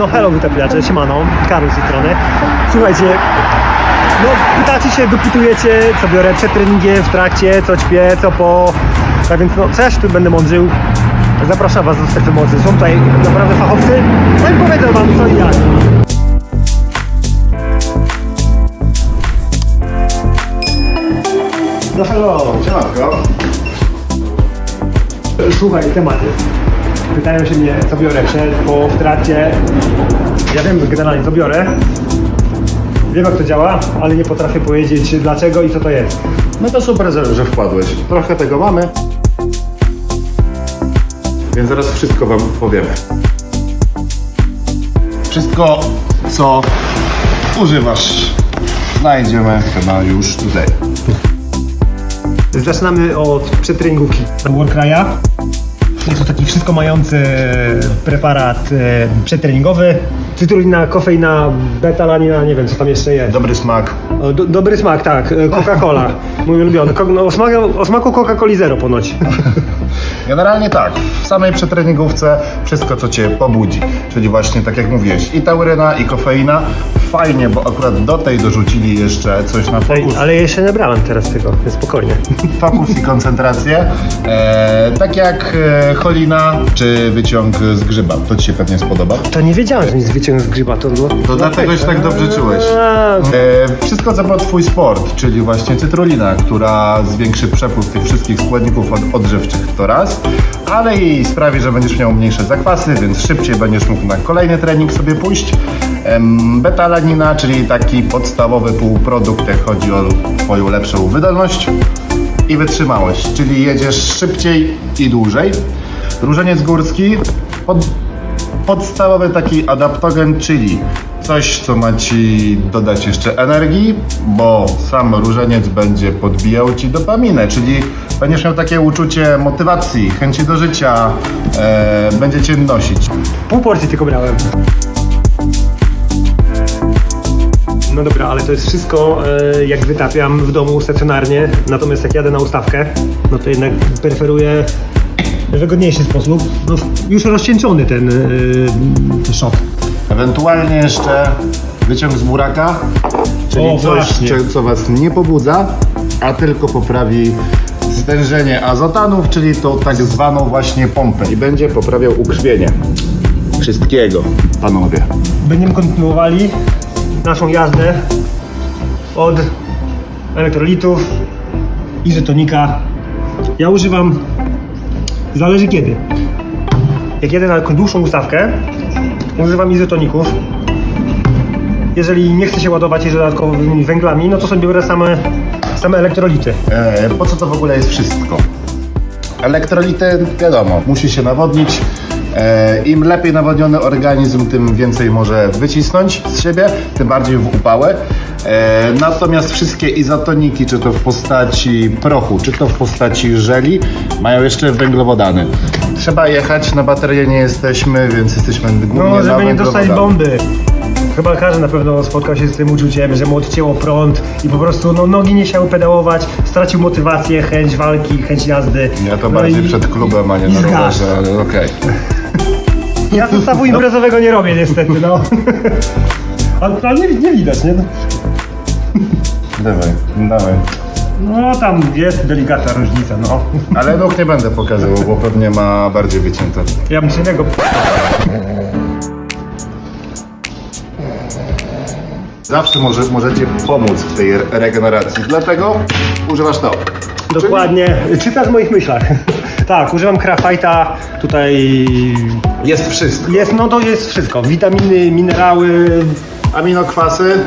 No hello wytapiacze, siemano, Karol z tej strony. Słuchajcie, no pytacie się, dopytujecie, co biorę przed treningiem, w trakcie, co ćpię, co po... Tak więc no, co ja tu będę mądrzył? Zapraszam Was do strefy mocy. Są tutaj naprawdę fachowcy, no i powiedzą Wam co i jak. No hello. Siemanko. Słuchaj, temat jest. Pytają się mnie, co biorę przed, po, w trakcie. Ja wiem generalnie, co biorę. Wiem, jak to działa, ale nie potrafię powiedzieć dlaczego i co to jest. No to super, że, że wpadłeś. Trochę tego mamy. Więc zaraz wszystko wam powiemy. Wszystko, co używasz, znajdziemy chyba już tutaj. Zaczynamy od przetreningówki. Warcry'a. Jest to taki wszystko mający preparat e, przetreningowy. Cytrulina, kofeina, betalanina, nie wiem co tam jeszcze jest. Dobry smak. O, do, dobry smak, tak. e, Coca-Cola. Mój ulubiony. Ko- no, o, smaku, o smaku Coca-Coli Zero ponoć. Generalnie tak, w samej przetreningówce wszystko, co Cię pobudzi. Czyli właśnie tak jak mówiłeś, i tauryna, i kofeina. Fajnie, bo akurat do tej dorzucili jeszcze coś na Ej, fokus. ale jeszcze nie brałem teraz tego, więc spokojnie. fokus i koncentrację. E, tak jak e, cholina czy wyciąg z grzyba. To Ci się pewnie spodoba. To nie wiedziałem, że nic wyciągnął z grzyba. To, no, To dlatego się tak dobrze czułeś. A, E, wszystko co ma Twój sport, czyli właśnie cytrulina, która zwiększy przepływ tych wszystkich składników od, odżywczych to raz, ale i sprawi, że będziesz miał mniejsze zakwasy, więc szybciej będziesz mógł na kolejny trening sobie pójść. Betalanina, czyli taki podstawowy półprodukt, jak chodzi o Twoją lepszą wydolność i wytrzymałość, czyli jedziesz szybciej i dłużej. Różeniec górski, pod, podstawowy taki adaptogen, czyli coś, co ma Ci dodać jeszcze energii, bo sam różeniec będzie podbijał Ci dopaminę, czyli będziesz miał takie uczucie motywacji, chęci do życia, e, będzie Cię nosić. pół porcji tylko brałem. No dobra, ale to jest wszystko e, jak wytapiam w domu stacjonarnie, natomiast jak jadę na ustawkę, no to jednak preferuję wygodniejszy sposób. No, już rozcieńczony ten e, shot. Ewentualnie jeszcze wyciąg z buraka, czyli O, coś, właśnie. cze- co Was nie pobudza, a tylko poprawi stężenie azotanów, czyli tą tak zwaną właśnie pompę i będzie poprawiał ukrwienie wszystkiego, panowie. Będziemy kontynuowali naszą jazdę od elektrolitów, izotonika. Ja używam, zależy kiedy. Jak jedę na dłuższą ustawkę, używam izotoników. Jeżeli nie chcę się ładować jeszcze dodatkowymi węglami, no to sobie biorę same, same elektrolity. E, po co to w ogóle jest wszystko? Elektrolity, wiadomo, musi się nawodnić. E, Im lepiej nawodniony organizm, tym więcej może wycisnąć z siebie, tym bardziej w upałę. E, Natomiast wszystkie izotoniki, czy to w postaci prochu, czy to w postaci żeli, mają jeszcze węglowodany. Trzeba jechać, na baterię nie jesteśmy, więc jesteśmy głównie No, na żeby nie dostać bomby. Chyba każdy na pewno spotkał się z tym uczuciem, że mu odcięło prąd i po prostu no, nogi nie chciały pedałować, stracił motywację, chęć walki, chęć jazdy. Ja to No bardziej i- przed klubem, a nie i na zgasz. rowerze, ale okej. Ja zestawu imprezowego nie robię niestety, no. Ale, ale nie, nie widać, nie? Dawaj, dawaj. No tam jest delikatna różnica, no. Ale nóg nie będę pokazywał, bo pewnie ma bardziej wycięte. Ja bym się tego... Zawsze może, możecie pomóc w tej re- regeneracji, dlatego używasz to. Dokładnie, czyta w moich myślach. tak, używam Krafajta, tutaj Jest wszystko. jest, no to jest wszystko. Witaminy, minerały, Aminokwasy,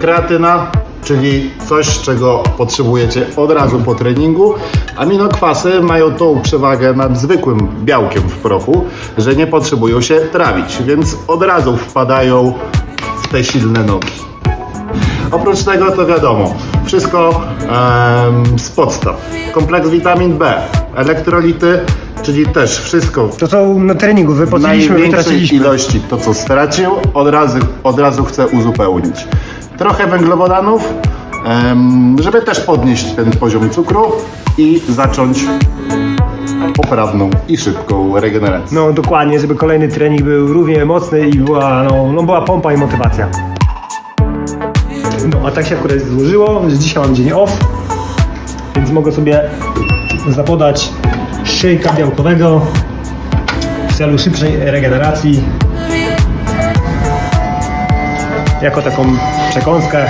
kreatyna, czyli coś, czego potrzebujecie od razu po treningu. Aminokwasy mają tą przewagę nad zwykłym białkiem w prochu, że nie potrzebują się trawić, więc od razu wpadają w te silne nogi. Oprócz tego to wiadomo, wszystko em, z podstaw. Kompleks witamin B, elektrolity, czyli też wszystko to co na treningu w wypociliśmy, największej wytraciliśmy. ilości to, co stracił, od razu, od razu chcę uzupełnić. Trochę węglowodanów, żeby też podnieść ten poziom cukru i zacząć poprawną i szybką regenerację. No dokładnie, żeby kolejny trening był równie mocny i była, no, no była pompa i motywacja. No a tak się akurat złożyło, że dzisiaj mam dzień off, więc mogę sobie zapodać szejka białkowego w celu szybszej regeneracji. Jako taką przekąskę,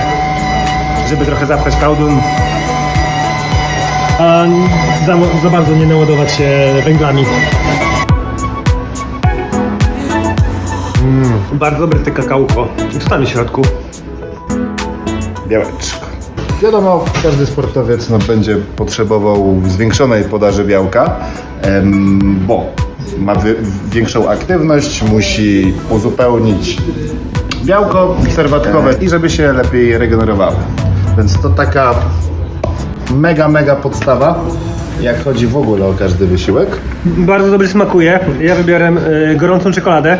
żeby trochę zapchać kałdun, a za, za bardzo nie naładować się węglami. Mm, bardzo dobre te kakałko. Co tam w środku? Białeczko. Wiadomo, każdy sportowiec no, będzie potrzebował zwiększonej podaży białka, em, bo ma wy, większą aktywność, musi uzupełnić białko serwatkowe i żeby się lepiej regenerowały. Więc to taka mega, mega podstawa, jak chodzi w ogóle o każdy wysiłek. Bardzo dobry smakuje. Ja wybiorę y, gorącą czekoladę.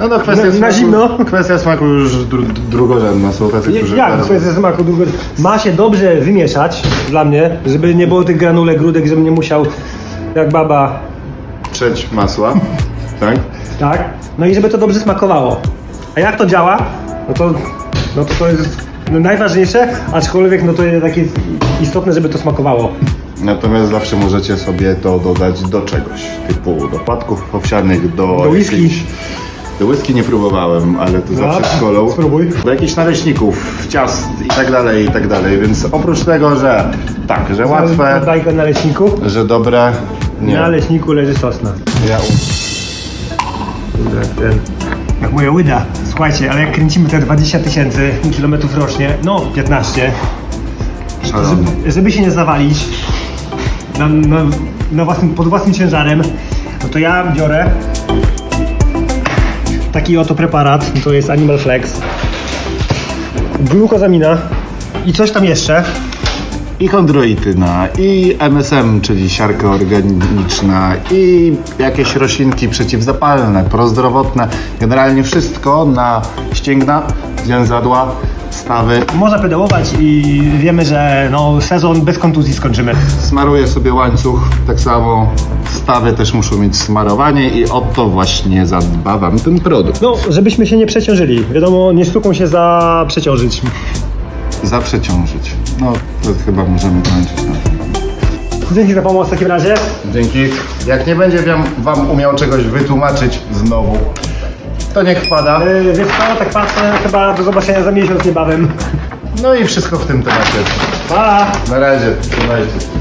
No no, kwestia, Na- na smaku, zimno. kwestia smaku już dru, drugorzędna. Są tacy, którzy Jak bardzo- to jest smaku długo? Ma się dobrze wymieszać dla mnie, żeby nie było tych granulek, grudek, żebym nie musiał jak baba, trzeć masła, tak? tak? No i żeby to dobrze smakowało. A jak to działa? No to, no to, to jest no najważniejsze, aczkolwiek no to jest takie istotne, żeby to smakowało. Natomiast zawsze możecie sobie to dodać do czegoś, typu do płatków owsianych, do... Do whisky. jakichś- Do whisky nie próbowałem, ale to zawsze z kolą. spróbuj. Do jakichś naleśników, ciast i tak dalej, i tak dalej. Więc oprócz tego, że tak, że łatwe, go na leśniku. że dobre, nie. Na leśniku leży sosna. Ja Jak ten. Jak moja łyda. Słuchajcie, ale jak kręcimy te 20 tysięcy kilometrów rocznie, no 15, szalony. żeby, żeby się nie zawalić na, na, na własnym, pod własnym ciężarem, no to ja biorę taki oto preparat, to jest Animal Flex, glukozamina i coś tam jeszcze. I chondroityna, i MSM, czyli siarka organiczna, i jakieś roślinki przeciwzapalne, prozdrowotne. Generalnie wszystko na ścięgna, zwięzadła, stawy. Można pedałować i wiemy, że no, sezon bez kontuzji skończymy. Smaruję sobie łańcuch, tak samo stawy też muszą mieć smarowanie i o to właśnie zadbawam ten produkt. No, żebyśmy się nie przeciążyli. Wiadomo, nie sztuką się za przeciążyć. Zaprzeciążyć. No, to chyba możemy kończyć. No. Dzięki za pomoc w takim razie. Dzięki. Jak nie będzie wam, wam umiał czegoś wytłumaczyć znowu, to niech wpada. Yy, wiesz co, tak patrzę, chyba do zobaczenia za miesiąc niebawem. No i wszystko w tym temacie. Pa! Na razie. Trzymajcie.